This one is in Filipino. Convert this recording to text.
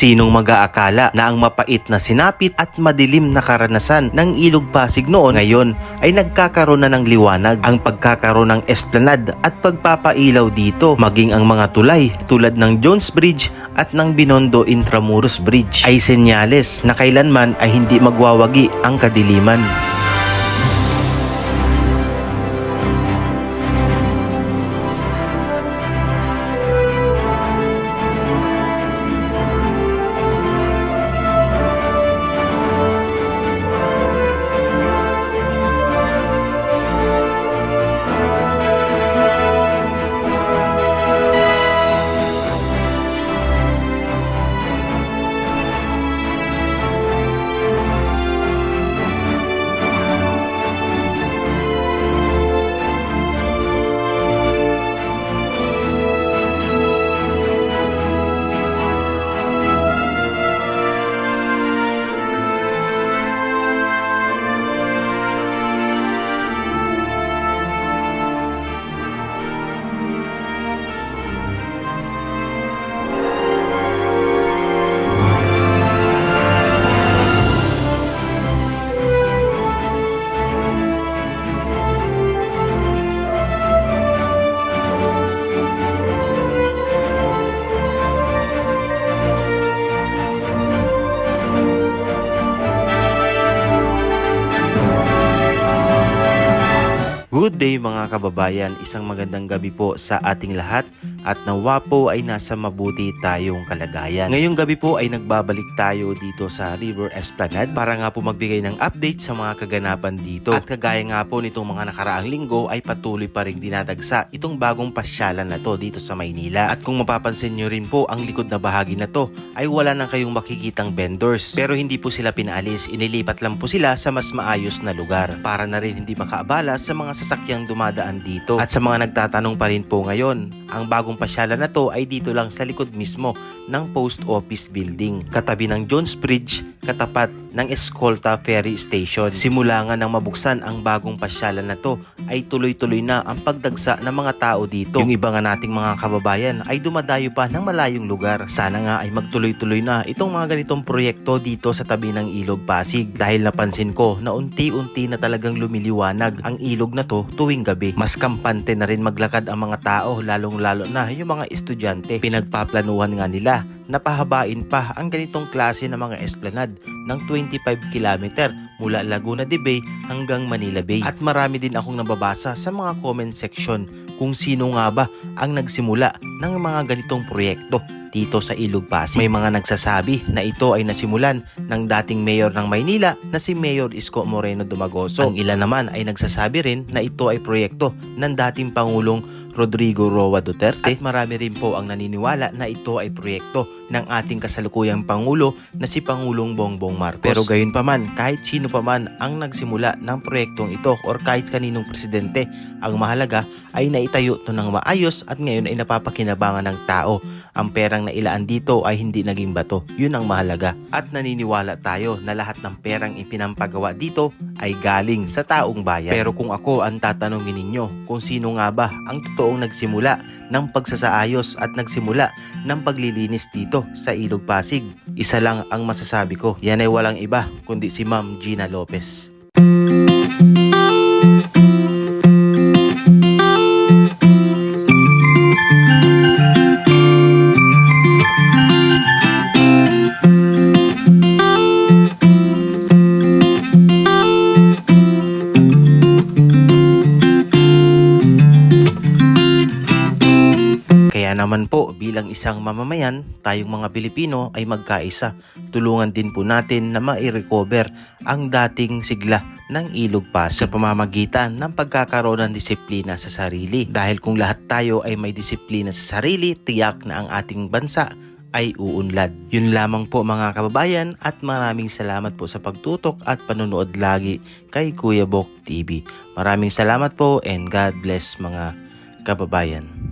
Sinong mag-aakala na ang mapait na sinapit at madilim na karanasan ng Ilog Pasig noon ngayon ay nagkakaroon na ng liwanag ang pagkakaroon ng esplanade at pagpapailaw dito maging ang mga tulay tulad ng Jones Bridge at ng Binondo Intramuros Bridge ay senyales na kailanman ay hindi magwawagi ang kadiliman. Good day mga kababayan, isang magandang gabi po sa ating lahat at nawa po ay nasa mabuti tayong kalagayan. Ngayong gabi po ay nagbabalik tayo dito sa River Esplanade para nga po magbigay ng update sa mga kaganapan dito. At kagaya nga po nitong mga nakaraang linggo ay patuloy pa rin dinadagsa itong bagong pasyalan na to dito sa Maynila. At kung mapapansin nyo rin po ang likod na bahagi na to ay wala na kayong makikitang vendors. Pero hindi po sila pinaalis, inilipat lang po sila sa mas maayos na lugar para na rin hindi makaabala sa mga sasakyang dumadaan dito. At sa mga nagtatanong pa rin po ngayon, ang bagong pasyalan na to ay dito lang sa likod mismo ng post office building. Katabi ng Jones Bridge, katapat ng Escolta Ferry Station. Simula nga nang mabuksan ang bagong pasyalan na to ay tuloy-tuloy na ang pagdagsa ng mga tao dito. Yung iba nga nating mga kababayan ay dumadayo pa ng malayong lugar. Sana nga ay magtuloy-tuloy na itong mga ganitong proyekto dito sa tabi ng Ilog Pasig dahil napansin ko na unti-unti na talagang lumiliwanag ang ilog na to tuwing gabi. Mas kampante na rin maglakad ang mga tao lalong-lalo na yung mga estudyante. Pinagpaplanuhan nga nila napahabain pa ang ganitong klase ng mga esplanade ng 25 km mula Laguna de Bay hanggang Manila Bay. At marami din akong nababasa sa mga comment section kung sino nga ba ang nagsimula ng mga ganitong proyekto dito sa Ilog Pasig. May mga nagsasabi na ito ay nasimulan ng dating mayor ng Maynila na si Mayor Isko Moreno Dumagoso. Ang ilan naman ay nagsasabi rin na ito ay proyekto ng dating Pangulong Rodrigo Roa Duterte at marami rin po ang naniniwala na ito ay proyekto ng ating kasalukuyang Pangulo na si Pangulong Bongbong Marcos. Pero gayon pa man, kahit sino pa man ang nagsimula ng proyektong ito or kahit kaninong presidente, ang mahalaga ay naitayo to ng maayos at ngayon ay napapakinabangan ng tao. Ang perang na ilaan dito ay hindi naging bato. Yun ang mahalaga. At naniniwala tayo na lahat ng perang ipinampagawa dito ay galing sa taong bayan. Pero kung ako ang tatanungin ninyo kung sino nga ba ang totoong nagsimula ng pagsasaayos at nagsimula ng paglilinis dito sa Ilog Pasig, isa lang ang masasabi ko. Yan ay walang iba kundi si Ma'am Gina Lopez. Po bilang isang mamamayan, tayong mga Pilipino ay magkaisa. Tulungan din po natin na ma-recover ang dating sigla ng ilog Pasig sa pamamagitan ng pagkakaroon ng disiplina sa sarili. Dahil kung lahat tayo ay may disiplina sa sarili, tiyak na ang ating bansa ay uunlad. Yun lamang po mga kababayan at maraming salamat po sa pagtutok at panonood lagi kay Kuya Bok TV. Maraming salamat po and God bless mga kababayan.